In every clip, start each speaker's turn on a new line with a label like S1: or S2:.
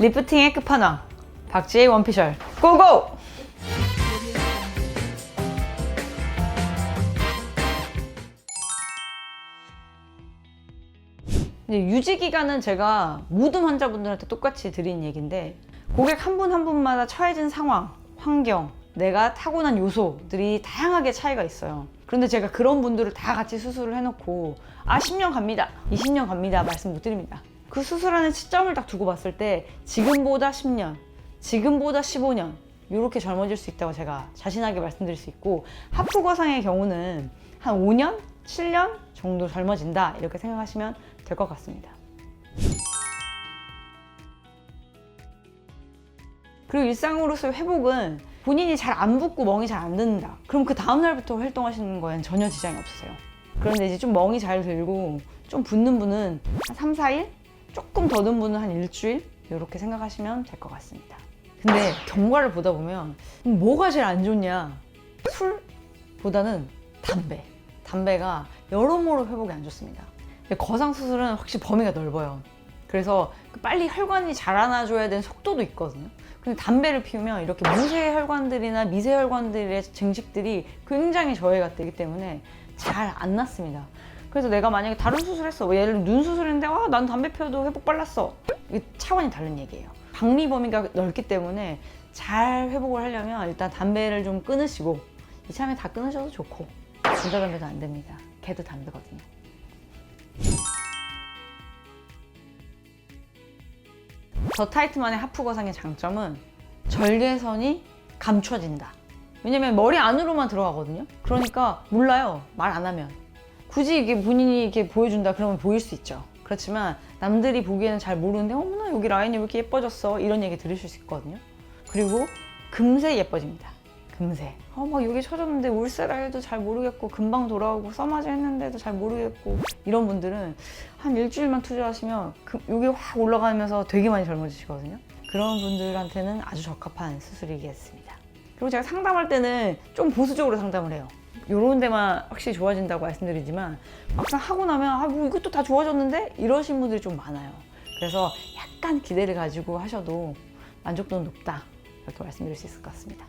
S1: 리프팅의 끝판왕 박지의 원피셜 고고! 유지 기간은 제가 모든 환자분들한테 똑같이 드린 얘기인데 고객 한분한 분마다 처해진 상황, 환경, 내가 타고난 요소들이 다양하게 차이가 있어요. 그런데 제가 그런 분들을 다 같이 수술을 해놓고 아 10년 갑니다, 20년 갑니다 말씀 못 드립니다. 그 수술하는 시점을 딱 두고 봤을 때 지금보다 10년, 지금보다 15년 이렇게 젊어질 수 있다고 제가 자신하게 말씀드릴 수 있고 하프 거상의 경우는 한 5년, 7년 정도 젊어진다 이렇게 생각하시면 될 것 같습니다. 그리고 일상으로서의 회복은 본인이 잘 안 붓고 멍이 잘 안 든다. 그럼 그 다음날부터 활동하시는 거에는 전혀 지장이 없으세요. 그런데 이제 좀 멍이 잘 들고 좀 붓는 분은 한 3, 4일? 조금 더든 분은 한 일주일? 이렇게 생각하시면 될 것 같습니다. 근데 경과를 보다 보면 뭐가 제일 안 좋냐? 술보다는 담배. 담배가 여러모로 회복이 안 좋습니다. 거상 수술은 확실히 범위가 넓어요. 그래서 그 빨리 혈관이 자라나줘야 되는 속도도 있거든요. 근데 담배를 피우면 이렇게 무쇠 혈관들이나 미세 혈관들의 증식들이 굉장히 저해가 되기 때문에 잘 안 났습니다. 그래서 내가 만약에 다른 수술했어. 뭐 예를 들어 눈 수술했는데 아, 난 담배 피워도 회복 빨랐어. 이게 차원이 다른 얘기예요. 박리 범위가 넓기 때문에 잘 회복을 하려면 일단 담배를 좀 끊으시고 이참에 다 끊으셔도 좋고 전자담배도 안 됩니다. 걔도 담배거든요. 더 타이트만의 하프 거상의 장점은 절개선이 감춰진다. 왜냐면 머리 안으로만 들어가거든요. 그러니까 몰라요. 말 안 하면. 굳이 이게 본인이 이렇게 보여준다 그러면 보일 수 있죠. 그렇지만 남들이 보기에는 잘 모르는데 어머나 여기 라인이 왜 이렇게 예뻐졌어 이런 얘기 들으실 수 있거든요. 그리고 금세 예뻐집니다. 금세. 어, 막 여기 쳐졌는데 울세라 해도 잘 모르겠고 금방 돌아오고 써마지 했는데도 잘 모르겠고 이런 분들은 한 일주일만 투자하시면 그, 여기 확 올라가면서 되게 많이 젊어지시거든요. 그런 분들한테는 아주 적합한 수술이겠습니다. 그리고 제가 상담할 때는 좀 보수적으로 상담을 해요. 요런 데만 확실히 좋아진다고 말씀드리지만 막상 하고 나면 아 뭐 이것도 다 좋아졌는데? 이러신 분들이 좀 많아요. 그래서 약간 기대를 가지고 하셔도 만족도는 높다. 이렇게 말씀드릴 수 있을 것 같습니다.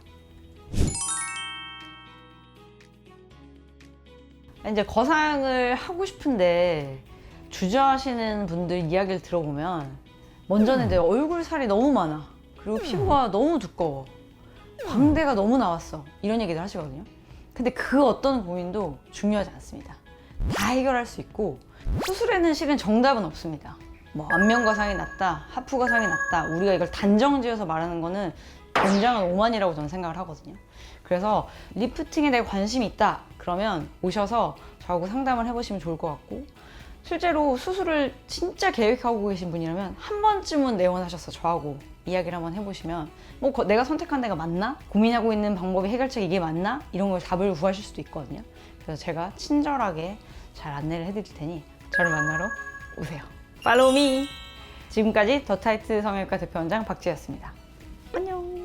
S1: 이제 거상을 하고 싶은데 주저하시는 분들 이야기를 들어보면 먼저는 이제 얼굴 살이 너무 많아. 그리고 피부가 너무 두꺼워. 광대가 너무 나왔어. 이런 얘기들 하시거든요 근데 그 어떤 고민도 중요하지 않습니다. 다 해결할 수 있고 수술에는 실은 정답은 없습니다. 뭐 안면 거상이 낫다 하프 거상이 낫다 우리가 이걸 단정지어서 말하는 거는 굉장한 오만이라고 저는 생각을 하거든요. 그래서 리프팅에 대해 관심이 있다 그러면 오셔서 저하고 상담을 해보시면 좋을 것 같고 실제로 수술을 진짜 계획하고 계신 분이라면 한 번쯤은 내원하셔서 저하고 이야기를 한번 해보시면 뭐 거- 내가 선택한 데가 맞나? 고민하고 있는 방법의 해결책 이게 맞나? 이런 걸 답을 구하실 수도 있거든요. 그래서 제가 친절하게 잘 안내를 해드릴 테니 저를 만나러 오세요. 팔로우 미! 지금까지 더 타이트 성형외과 대표원장 박지였습니다. 안녕!